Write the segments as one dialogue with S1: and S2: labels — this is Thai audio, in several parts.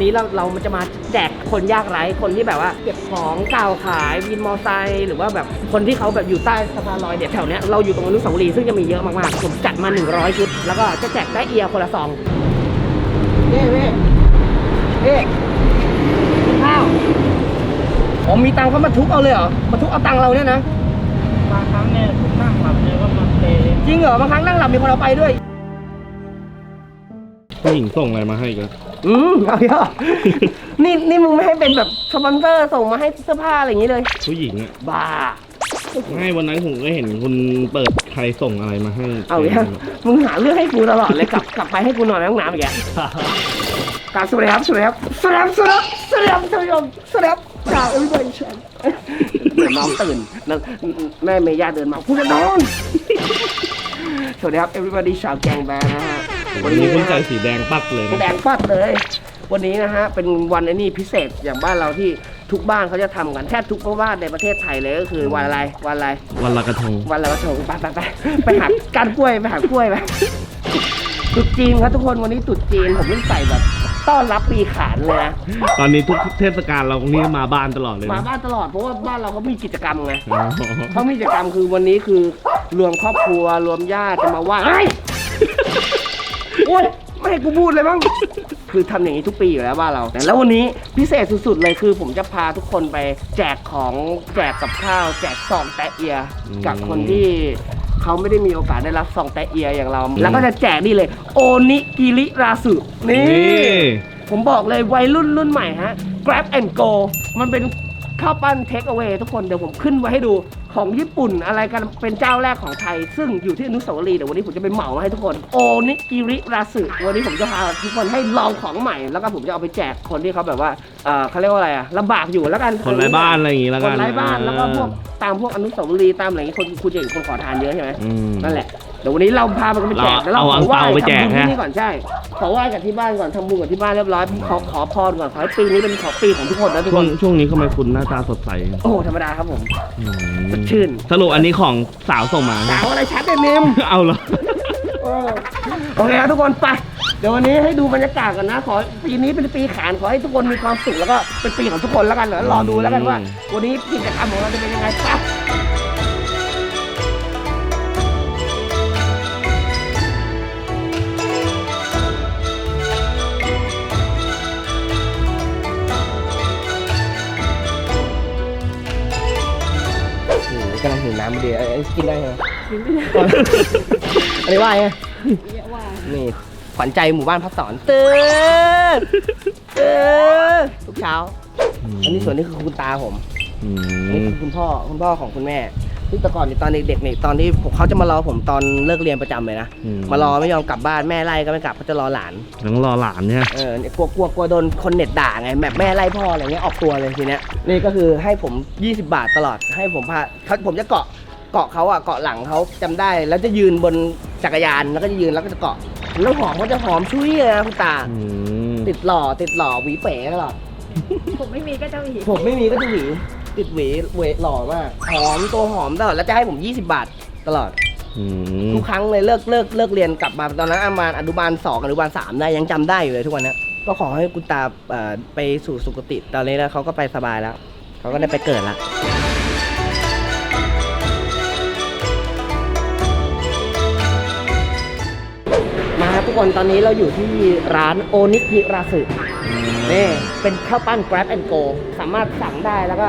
S1: วันนี้เราเรามันจะมาแจกคนยากไร้คนที่แบบว่าเก็บของเก่าขายวินมอไซค์หรือว่าแบบคนที่เขาแบบอยู่ใต้สะพานลอยเนี่ยแถวเนี้ยเราอยู่ตรงอนุสาวรีย์ซึ่งจะมีเยอะมากๆผมจัดมา 100 ชุด แล้วก็จะแจกได้เอียคนละซองเน่เน่เน่ข้าวผมมีตังค์เขามาทุกเอาเลยเหรอมาทุกเอาตังค์เราเนี่ยนะ
S2: บางครั้งเนี่ยผมนั่งหลับเลยว่ามันเต
S1: จริงเหรอบางครั้งนั่งหลับมีคนเอาไปด้วย
S3: ผู้หญิงส่งอะไรมาให้กัน
S1: อืมเอาเยอะนี่นี่มึงไม่ให้เป็นแบบสปอนเซอร์ส่งมาให้เสื้อผ้าอะไรอย่างนี้เลย
S3: ผู้หญิงอะ
S1: บ้า
S3: ไม่วันนั้นผมก็เห็นคุณเปิดใครส่งอะไรมาให้
S1: เอาเยอะมึงหาเรื่องให้กูตลอดเลยกลับกลับไปให้กูนอนในห้องน้ำอีกแกกราบสวัสดีครับสวัสดีครับสวัสดีครับสวัสดีครับสวัสดีครับสวัสดีครับสวัสดีครับกราบเอ้ยบอยชันเดี๋ยวน้องตื่นแล้วแม่เมย่าเดินมาพูดจะนอนสวัสดีครับ everybody ชาวแกงแบงนะฮะ
S3: วันนี้คุณใส่สีแดงปั๊บเลยนะ
S1: แดงปัดเลย วันนี้นะฮะเป็นวันไอ้นี่พิเศษอย่างบ้านเราที่ทุกบ้านเขาจะทำกันแทบทุกบ้านในประเทศไทยเลยก็คือวันอะไรวันอะไร
S3: วันละกระทง
S1: วันลอยกระทงไปไปไปไปหาการกล้วยไปหากล้วยไปตรุดจีนครับทุกคนวันนี้ตรุดจีนผมยิ่งใส่แบบ ต้อนรับปีขานเลยนะ
S3: ตอนนี้ทุกเทศกาลเรานี่มาบ้านตลอดเลย
S1: มา
S3: นะ
S1: บ้านตลอดเพราะว่าบ้านเราเขามีกิจกรรมไง
S3: อ๋อ
S1: เขามีกิจกรรมคือวันนี้คือรวมครอบครัวรวมญาติจะมาไหว้เฮ้ย โอ๊ยไม่ให้กูพูดเลยมั้ง คือทำอย่างนี้ทุกปีอยู่แล้วบ้านเราแต่แล้ววันนี้พิเศษสุดๆเลยคือ ผมจะพาทุกคนไปแจกของแจกกับข้าว แจกซองแตะเอีย กับคนที่เขาไม่ได้มีโอกาสได้รับซองแตะเอียอย่างเรา แล้วก็จะแจกนี่เลย โอนิกิริราสึนี่
S3: นี่
S1: ผมบอกเลยวัยรุ่นรุ่นใหม่ฮะ grab and go มันเป็น ข้าวปั้น take away ทุกคนเดี๋ยวผมขึ้นไว้ให้ดูของญี่ปุ่นอะไรกันเป็นเจ้าแรกของไทย ซึ่งอยู่ที่อนุสาวรีย์เดี๋ยววันนี้ผมจะไปเหมามาให้ทุกคน โอนิกิริราสึวันนี้ผมจะพาทุกคนให้ลองของใหม่ แล้วก็ผมจะเอาไปแจกคนที่เขาแบบว่าเออเขาเรียกว่าอะไรอะลำบากอยู่แล้วกัน
S3: คนไร้บ้านอะไรอย่างงี้แล้ว
S1: ค
S3: กัน
S1: นไร้บ้านแล้วก็พวกตามพวกอนุสาวรีย์ตามอะไรอย่างงี้คนคุณจะเห็นคนขอทานเยอะใช่ไหม
S3: อืม
S1: นั่นแหละ เดี๋ยววันนี้เราพามันไปแจก
S3: เรา
S1: แล้วเรา
S3: เอา
S1: ขอไหว้
S3: อังเปาไปแจก
S1: ทำบุญที่
S3: ฮะ
S1: นี่ก่อนใช่ ขอไหว้กับที่บ้านก่อนทำบุญกับที่บ้านเรียบร้อยขอขอพรก่อนขอให้ปีนี้เป็นขอปีของทุกคนนะทุก
S3: ช่
S1: คว
S3: ง
S1: น
S3: ช่วงนี้ทำไมคุณหน้าตาสดใส
S1: โอ้โหธรรมดาครับผม
S3: อืม
S1: สดชื่น
S3: สรุปอันนี้ของสาวส่งมา
S1: สาวอะไรชัดเต็มเนม
S3: เอาเหรอ
S1: โอเคครับทุกคนไป เดี๋ยววันนี้ให้ดูบรรยากาศกันนะ ขอปีนี้เป็นปีขานขอให้ทุกคนมีความสุขแล้วก็เป็นปีของทุกคนแล้วกันเดี๋ยวรอดูแล้วกันว่า วันนี้กิจกรรมของเราจะเป็นยังไงไป กำลังหิวน้ำพอดีกินได้ไหมอันนี้ว่าไงนี่ขวัญใจหมู่บ้านพักสอนตื่นตื่นทุกเช้า อันนี้ส่วนนี้คือคุณตาผม
S3: อื
S1: นี่
S3: ม
S1: คือคุณพ่อคุณพ่อของคุณแม่ ซึ่งแต่ก่อนนี่ตอนเด็กๆนี่ตอนที่ผมเขาจะมารอผมตอนเลิกเรียนประจำเลยนะ
S3: อื
S1: มารอไม่ยอมกลับบ้านแม่ไล่ก็ไม่กลับเขาจะรอหลาน
S3: ต้องรอหลานเนี่ย
S1: เออเนี่ยกลัวกลัวกลัวโดนคนเน็ตด่าไงแบบแม่ไล่พ่ออะไรเงี้ยออกตัวเลยทีเนี้ยนี่ก็คือให้ผม 20 บาทตลอดให้ผมพาเขาผมจะเกาะเกาะเขาอะเกาะหลังเขาจำได้ แล้วจะยืนบนจักรยานแล้วก็จะยืนแล้วก็จะเกาะแล้วหอมเขาจะหอมชุยเลยนะคุณตา
S3: อืม
S1: ติดหล่อติดหล่อหวีเป๋ตลอด
S4: ผมไม่มีก็จะมี
S1: ผมไม่มีก็จะหวี ติดหวีเวหล่อมาก หอมตัวหอมตลอด แล้วจะให้ผม 20 บาทตลอด
S3: อืม
S1: ทุกครั้งเลยเลิกเลิกเลิกเรียนกลับมาตอนนั้นประมาณอนุบาลสองอนุบาลสามได้ยังจำได้อยู่เลยทุกวันเนี้ยก็ขอให้คุณตาเอ่อไปสู่สุคติตอนนี้แล้วเขาก็ไปสบายแล้วเขาก็ได้ไปเกิดละมาครับทุกคนตอนนี้เราอยู่ที่ร้านโอนิฮิราสึ นี่เป็นข้าวปั้น grab and go สามารถสั่งได้แล้วก็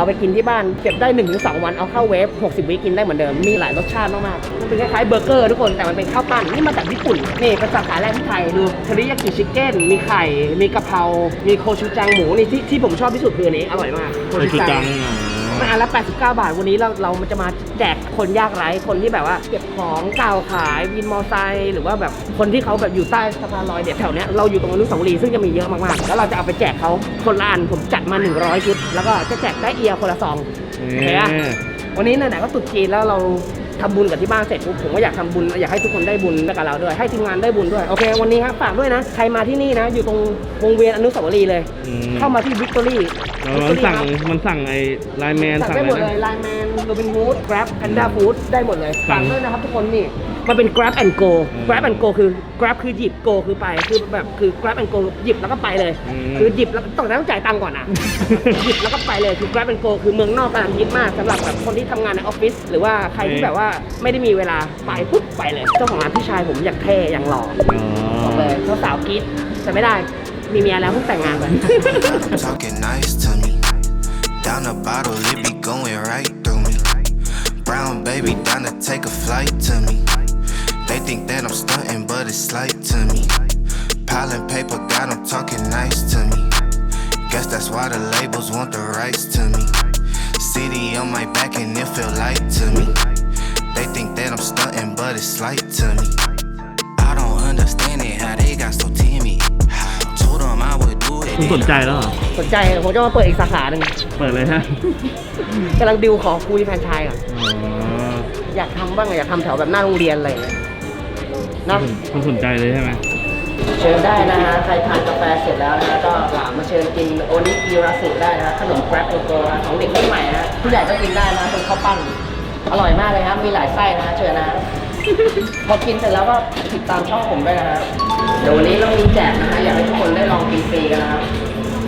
S1: เอาไปกินที่บ้านเก็บได้ 1-2 วันเอาเข้าเวฟ 60 วิกินได้เหมือนเดิม มีหลายรสชาติมากๆ มันเป็นคล้ายๆเบอร์เกอร์ทุกคน แต่มันเป็นข้าวปั้นนี่มาจากญี่ปุ่น นี่เป็นสาขาแรกที่ไทยดูเทริยากิชิเก้น มีไข่ มีกะเพรา มีโคชูจังหมูนี่ที่ที่ผมชอบที่สุดคืออันนี้อร่อยมากโคชู
S3: จั
S1: ง
S3: งอะ
S1: มันอันละ 89 บาท วันนี้เราเรามันจะมาแจกคนยากไร้ คนที่แบบว่าเก็บของเก่าขายวินมอไซค์หรือว่าแบบคนที่เขาแบบอยู่ใต้สะพานลอยเนี่ยแถวเนี้ยเราอยู่ตรงอนุสาวรีย์ซึ่งจะมีเยอะมากๆ แล้วเราจะเอาไปแจกเขาคนละอันผมจัดมา 100 ชุด แล้วก็จะแจกได้เอียคนละซองโอเคอะวันนี้ไหนๆก็ตรุษจีนแล้วเรา ทำบุญกับที่บ้านเสร็จปุ๊บผมก็อยากทำบุญอยากให้ทุกคนได้บุญไปกับเราด้วยให้ทีมงานได้บุญด้วยโอเค วันนี้ครับฝากด้วยนะใครมาที่นี่นะ อยู่ตรงวงเวียนอนุสาวรีย์เลย
S3: อืม
S1: เข้ามาที่วิกตอรี่
S3: แล้วมันสั่งมันสั่งไอ้ไลน์แมน
S1: สั่ง
S3: สั่ง
S1: ได้
S3: อะ
S1: หมด
S3: ไร
S1: เลย
S3: นะ
S1: ไลน์แมนโรบินฮูดแกร็บแพนด้าฟู้ดได้หมดเลย
S3: สั่
S1: สั่ง
S3: ง
S1: ด้วยนะครับทุกคนนี่ มันเป็น grab and go
S3: อืม
S1: grab and go คือ grab คือหยิบ go คือไป คือแบบคือ grab and go หยิบแล้วก็ไปเลย
S3: อืม
S1: คือหยิบแล้วต้องต้องจ่ายตังค์ก่อนนะ หยิบแล้วก็ไปเลยคือ grab and go คือเมืองนอกกำลังฮิตมากสำหรับแบบคนที่ทำงานในออฟฟิศหรือว่าใครที่แบบว่าไม่ได้มีเวลาไปปุ๊บไปเลย เจ้าของร้านพี่ชายผมอยากเท่อย่างหล่อ
S3: อ๋อ
S1: บอกเลยสาวๆกรี๊ดแต่ไม่ได้มีเมียแล้วเพิ่งแต่งงานไป
S5: Talking nice to me. Down the bottle, it be going right through me. Brown baby, down to take a flight to me. They think that I'm stunting, but it's slight to me. Piling paper, got 'em talking nice to me. Guess that's why the labels want the rights to me. City on my back and it feel light to me. They think that I'm stunting, but it's slight to me. I don't understand it, how they got so timid. Told them I would do it.
S3: คุณสนใจแล้วเหรอ
S1: สนใจผมจะมาเปิดอีกสาขาหนึ่ง
S3: เปิดเลยฮะ
S1: กำลังดิวขอคุยแฟรนไชส์ก่อน
S3: อ๋อ
S1: อยากทำบ้างอะอยากทำแถวแบบหน้าโรงเรียนอะไรอย่างเงี้ย นะ
S3: คุณสนใจเลยใช่ไหม
S1: เชิญได้นะฮะ ใครทานกาแฟเสร็จแล้วนะฮะก็หลามมาเชิญกินโอนิกิราสึได้นะฮะขนมแกร็บโกนะของเด็กรุ่นใหม่นะฮะผู้ใหญ่ก็กินได้นะเป็นข้าวปั้น อร่อยมากเลยครับ มีหลายไส้นะฮะเชิญนะฮะพอกินเสร็จแล้วก็ติดตามช่องผมด้วยนะฮะเดี๋ยววันนี้เรามีแจกนะฮะ อยากให้ทุกคนได้ลองกินฟรีกันนะครับ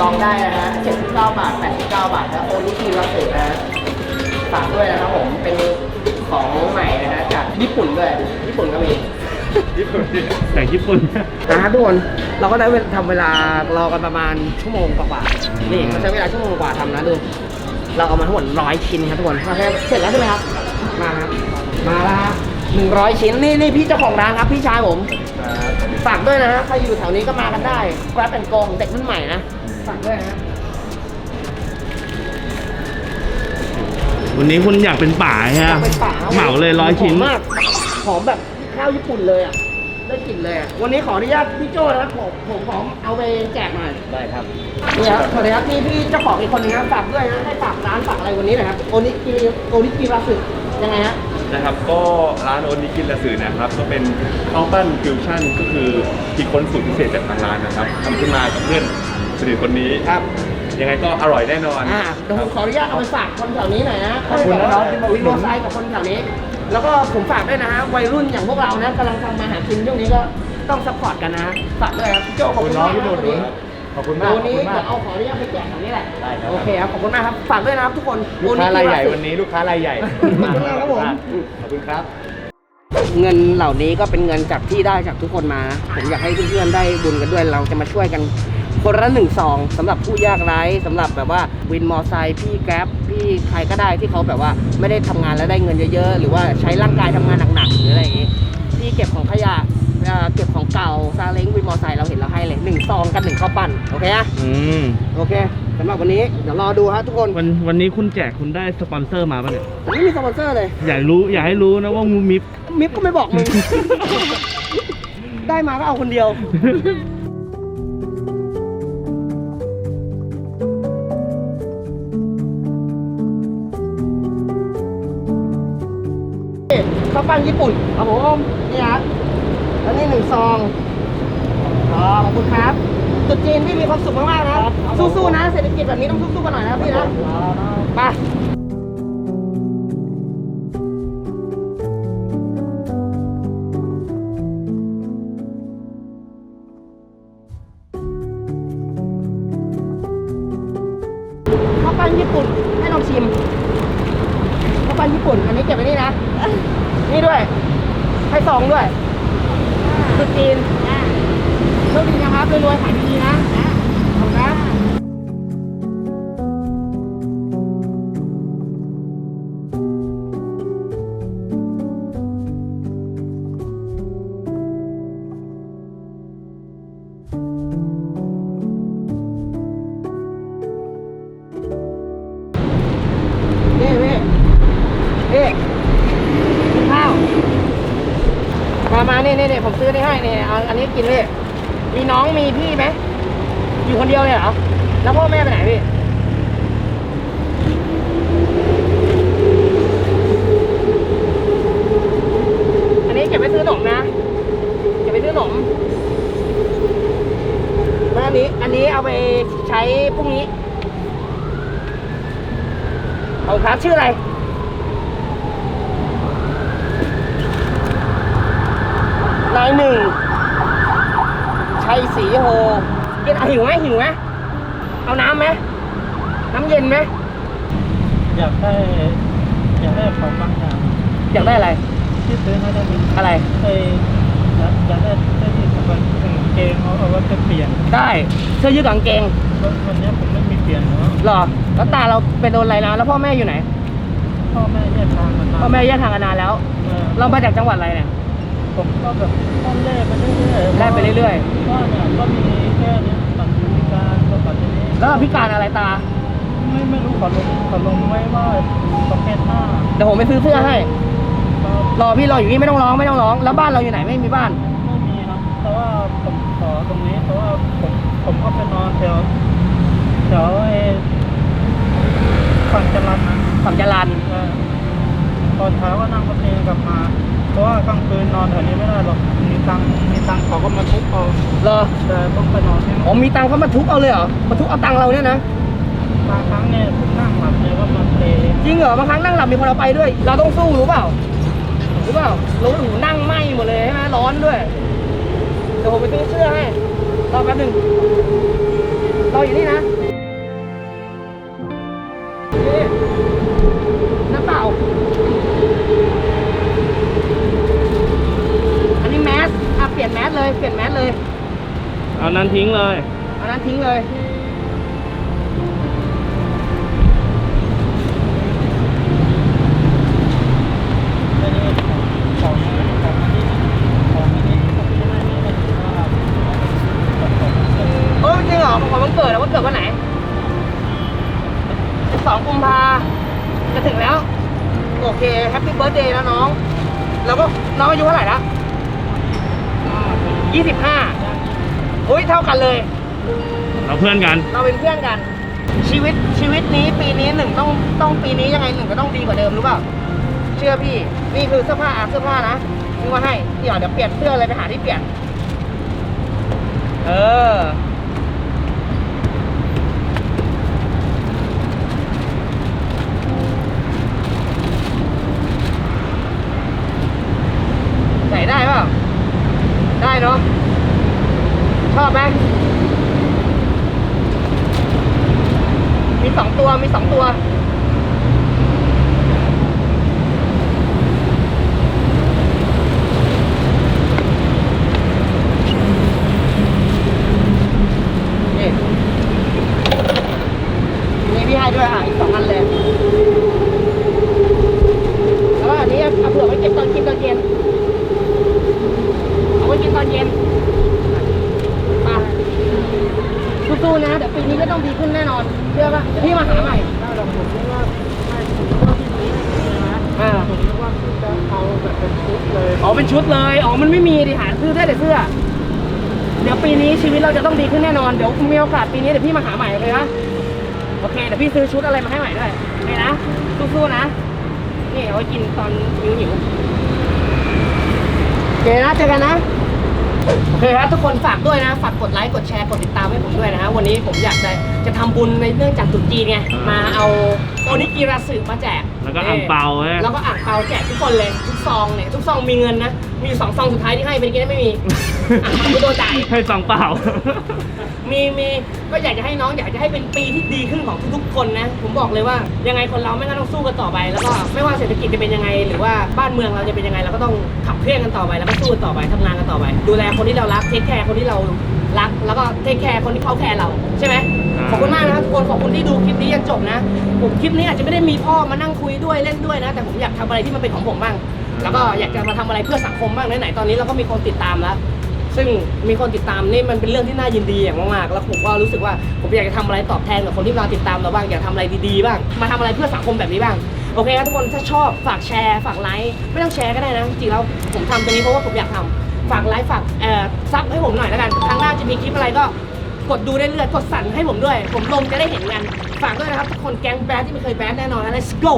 S1: ลองได้นะฮะ79 บาท 89 บาทนะโอนิกิราสึนะฮะฝากด้วยนะครับผม เป็นของใหม่นะฮะจากญี่ปุ่นด้วย ญี่ปุ่นก็มี
S3: แต่ญี่ปุ่น
S1: นะครับทุกคนเราก็ได้เวลาทำเวลารอกันประมาณชั่วโมงกว่าๆนี่เราใช้เวลาชั่วโมงกว่าทำนะดู เราเอามาทั้งหมดร้อยชิ้นครับทุกคนโอเคเสร็จแล้วใช่ไหมครับ มาครับมาแล้วฮะหนึ่งร้อยชิ้นนี่นี่พี่เจ้าของร้านครับพี่ชายผม ฝากด้วยนะฮะใครอยู่แถวนี้ก็มากันได้ Grab and Go ของเด็กรุ่นใหม่นะ ฝากด้วยนะฮะ
S3: วันนี้คุณอยากเป็นป่าใช่ไหม
S1: อยากเป็นป่า
S3: เหมาเลยร้อยชิ้น
S1: หอมมากหอมแบบข้าวญี่ปุ่นเลยอะ ได้กลิ่นเลยอะวันนี้ขออนุญาตพี่โจ้นะครับผมผมขอเอาไปแจกหน่อย
S2: ได้ครับ
S1: นี่ครับสวัสดีครับนี่พี่เจ้าของอีกคนนึงครับฝากด้วยนะให้ฝากร้านฝากอะไรวันนี้หน่อยครับโอนิกิโอนิกิราสึยังไงฮะ
S6: นะครับก็ร้านโอนิกินละสื่อนะครับ ก็เป็นข้าวปั้นฟิวชั่นก็คือคิดค้นสูตรพิเศษจากทางร้านนะครับทำขึ้นมากับเพื่อนสนิทคนนี้
S1: ครับ
S6: ยังไงก็อร่อยแน่นอน
S1: อ่าเดี๋ยวผมขออนุญาตเอาไปฝากคนแถวนี้หน่อยนะ
S2: ขอบคุณนะครับที่มาอุ
S1: วิ
S2: ด
S1: น
S2: หนุ
S1: ม
S2: น
S1: อไซค์กับคนแถวนี้ แล้วก็ผมฝากด้วยนะฮะวัยรุ่นอย่างพวกเรานะกำลังทำมาหากินช่วงนี้ก็ต้องซัพพอร์ตกันนะฮะฝากด้วยครับพี่โจ้ขอบคุณมากครับวันนี้
S2: ขอบคุณมาก
S1: วันนี้
S2: ขอบคุณมาก
S1: เดี๋ยวเอาขออนุญาตไปแจกแถวนี้แหละ
S2: ได้ครับ
S1: โอเคครับขอบคุณมากครับฝากด้วยนะครับทุกคน
S2: ลูกค้ารายใหญ่
S1: โอ
S2: วันนี้ลูกค้ารายใหญ่
S1: ขอบคุณมากครับผม
S2: ขอบคุณครับ
S1: เงินเหล่านี้ก็เป็นเงินจากที่ได้จากทุกคนมานะผมอยากให้เพื่อนๆได้บุญกันด้วยเราจะมาช่วยกัน คนละหนึ่งซองสำหรับผู้ยากไร้สำหรับแบบว่าวินมอไซค์พี่แกร็บพี่ใครก็ได้ที่เขาแบบว่าไม่ได้ทำงานแล้วได้เงินเยอะๆ หรือว่าใช้ร่างกายทำงานหนักๆหรืออะไรอย่างงี้พี่เก็บของขยะเอ่อเก็บของเก่าซาเล้งวินมอไซค์เราเห็นเราให้เลยหนึ่งซองกันหนึ่งข้าวปั้นโอเคนะ
S3: อืม
S1: โอเคสำหรับวันนี้เดี๋ยวรอดูฮะทุกคน
S3: วันวันนี้คุณแจกคุณได้สปอนเซอร์มาป่ะเนี่ย
S1: ไม่มีสปอนเซอร์เลย
S3: อยากรู้อยากให้รู้นะว่ามูมิฟ
S1: มิฟก็ไม่บอกมึง ได้มาก็เอาคนเดียว ข้าวปั้นญี่ปุ่นครับผมนี่ครับอันนี้หนึ่งซองอ๋อขอบคุณครับตรุ๊จีนพี่มีความสุขมากๆนะ สู้ๆนะ เศรษฐกิจแบบนี้ต้องสู้ๆกันหน่อยนะพี่นะไปข้าวปั้นญี่ปุ่นให้ลองชิมข้าวปั้นญี่ปุ่น อันนี้เก็บไว้นี่นะ นี่ด้วย ให้ซองด้วยตุ๊จีนโชคดีนะครับรวยๆขายดีนะขอบคุณนะนี่ มามานี่นี่นี่ผมซื้อนี่ให้เนี่เอาอันนี้กินพี่มีน้องมีพี่ไหมอยู่คนเดียวเลยเหรอแล้วพ่อแม่ไปไหนพี่อันนี้เก็บไว้ซื้อขนมนะเก็บไว้ซื้อขนมแล้วอันนี้อันนี้เอาไปใช้พรุ่งนี้เอาครับชื่ออะไร นายหนึ่งชัยศรีโฮกินอะหิวไหมหิวไหมเอาน้ำไหมน้ำเย็นไหม
S2: อยากได้อยากได้ของบางอย่าง
S1: อยากได้อะไร
S2: ที่ซื้อให้ได้ไหม
S1: อะไร
S2: ไอ้อยากอยากได้เสื้อยืดกับกางเกงเอาเอาไว้จะเปลี่ยน
S1: ได้เสื้อยืดกางเกง
S2: วันวันนี้ผมไม่มีเปลี่ยนเนาะ
S1: หรอแล้วตาเราไปโดนอะไรนะแล้วพ่อแม่อยู่ไหน
S2: พ่อแม่แยกทางกันมา
S1: พ่อแม่แยกทางกันนานแล้ว
S2: เออ
S1: เรามาจากจังหวัดอะไรเนี่ย
S2: ผมก็แบบต้องเล่ไปเรื่อยๆ
S1: แล่ไปเรื่อย
S2: ๆก็เนี่ยก็มีแค่เนี้ยปัจจุบันก็ปัจจุบัน
S1: ๆแล้วเราพิการอะไรตา
S2: ไม่ไม่รู้เขาลงเขาลงไว้ว่าประเภทห้า
S1: เดี๋ยวผมไปซื้อเสื้อให้
S2: ก็
S1: รอพี่รออยู่นี่ไม่ต้องร้องไม่ต้องร้อง แล้วบ้านเราอยู่ไหนไม่มีบ้าน
S2: ไม่มีครับแต่ว่าผมขอตรงนี้เพราะว่าผมผมก็ไปนอนแถวแถวไอ้ฝั่งจรันนะ
S1: ฝั่งจรัน
S2: เออตอนเช้าก็นั่งรถเมล์กลับมา เพราะว่ากลางคืนนอนแถวนี้ไม่ได้หรอก มีตังค์มีตังค์เขาก็มาทุบเอา
S1: เหรอ
S2: แต่ต้องไปนอนที่
S1: อ๋อมีตังค์เขามาทุบเอาเลยเหรอมาทุบเอาตังค์เราเนี่ยนะ
S2: บางครั้งเนี่ยผมนั่งหลับเนี่ยก็มาเท
S1: จริงเหรอบางครั้งนั่งหลับมีคนเอาไปด้วย เราต้องสู้รู้เปล่ารู้เปล่ารู้หูนั่งไหมหมดเลยใช่ไหมร้อนด้วยเดี๋ยวผมไปซื้อเสื้อให้รอแป๊บหนึงรออยู่นี่นะนี่น้ำเปล่า อันนี้แมสอะ เปลี่ยนแมสเลยเปลี่ยนแมสเลย
S3: เอานั้นทิ้งเลย
S1: อันนั้นทิ้งเลย
S2: ไม่ได้ของของของอันนี้ของอันนี้ก็ไม่ได้ไม่ได้ว่าของของเออ
S1: เออจริงเหรอของวันเกิดอะวันเกิดวันไหน12กุมภาจะถึงแล้ว โอเคแฮปปี้เบิร์ดเดย์นะน้อง แล้วก็น้องอายุเท่าไหร่ละ 25อุ้ยเท่ากันเลย
S3: เราเพื่อนกัน
S1: เราเป็นเพื่อนกัน ชีวิตชีวิตนี้ปีนี้หนึ่งต้องต้องปีนี้ยังไงหนึ่งก็ต้องดีกว่าเดิมรู้เปล่าเชื่อพี่นี่คือเสื้อผ้าอาเสื้อผ้านะนี่ว่าให้เดี๋ยวเดี๋ยวเปลี่ยนเสื้ออะไรไปหาที่เปลี่ยน เออใส่ได้เปล่าได้ เนาะชอบไหมมีสองตัวมีสองตัว นี่มีพี่ให้ด้วยอะ อีกสองอันเลย แล้วก็อันนี้เอาเผื่อไว้เก็บตอนกินตอนเย็น เอาไว้กินตอนเย็นไปสู้ๆนะ เดี๋ยวปีนี้ก็ต้องดีขึ้นแน่นอน เชื่อป่ะเดี๋ยวพี่มาหาใหม่
S2: ได้หรอกผมคิดว่าไม่ผมคิดว่าที่นี้นะ
S1: อ่า
S2: ผมคิดว่าที่จะเอาแบบเป็นชุดเลย
S1: อ๋อเป็น ชุดเลย อ๋อ มันไม่มีดิหาซื้อได้แต่เสื้อ เดี๋ยวปีนี้ชีวิตเราจะต้องดีขึ้นแน่นอน เดี๋ยวมีโอกาสปีนี้เดี๋ยวพี่มาหาใหม่โอเคปะโอเค เดี๋ยวพี่ซื้อชุดอะไรมาให้ใหม่ด้วยโอเคนะ สู้ๆนะ นี่เอาไว้กินตอนหิวหิวโอเคนะ เจอกันนะ โอเคครับทุกคนฝากด้วยนะ ฝากกดไลค์ กดแชร์ กดติดตามให้ผมด้วยนะฮะ วันนี้ผมอยากจะจะทำบุญในเนื่องจากตรุษจีนไง มาเอาโอนิกิราสึมาแจก
S3: แล้วก็อ่างเปาฮะ
S1: แล้วก็อ่างเปาแจกทุกคนเลยทุกซองเนี่ยทุกซองมีเงินนะ มีอยู่สองซองสุดท้ายที่ให้เป็นกี้ไม่มี อ่างเปาไม่โดนจ่าย
S3: ให้สองเปล่า
S1: มีมีก็อยากจะให้น้องอยากจะให้เป็นปีที่ดีขึ้นของทุกๆคนนะ ผมบอกเลยว่ายังไงคนเราไม่งั้นต้องสู้กันต่อไป แล้วก็ไม่ว่าเศรษฐกิจจะเป็นยังไง หรือว่าบ้านเมืองเราจะเป็นยังไงเราก็ต้องขับเคลื่อนกันต่อไปแล้วก็สู้กันต่อไปทำงานกันต่อไป ดูแลคนที่เรารักเทคแคร์คนที่เรารัก แล้วก็เทคแคร์คนที่เขาแคร์เราใช่ไหม
S3: อ่า
S1: ขอบคุณมากนะครับทุกคนขอบคุณที่ดูคลิปนี้จนจบนะ ผมคลิปนี้อาจจะไม่ได้มีพ่อมานั่งคุยด้วยเล่นด้วยนะ แต่ผมอยากทำอะไรที่มันเป็นของผมบ้าง แล้วก็อยากจะมาทำอะไรเพื่อสังคมบ้างไหนๆตอนนี้เราก็มีคนติดตามแล้ว ซึ่งมีคนติดตามนี่มันเป็นเรื่องที่น่ายินดีอย่างมากๆ แล้วผมก็รู้สึกว่าผมอยากจะทำอะไรตอบแทนกับคนที่มาติดตามเราบ้างอยากทำอะไรดีๆบ้าง มาทำอะไรเพื่อสังคมแบบนี้บ้าง โอเคครับทุกคนถ้าชอบฝากแชร์ฝากไลค์ไม่ต้องแชร์ก็ได้นะจริงๆแล้วผมทำตรงนี้เพราะว่าผมอยากทำฝากไลค์ฝากเอ่อซับให้ผมหน่อยแล้วกันครั้งหน้าจะมีคลิปอะไรก็กดดูได้เรื่อยๆกดสั่นให้ผมด้วย ผมลงจะได้เห็นกันฝากด้วยนะครับทุกคนแก๊งแบดที่ไม่เคยแบดแน่นอนนะ let's go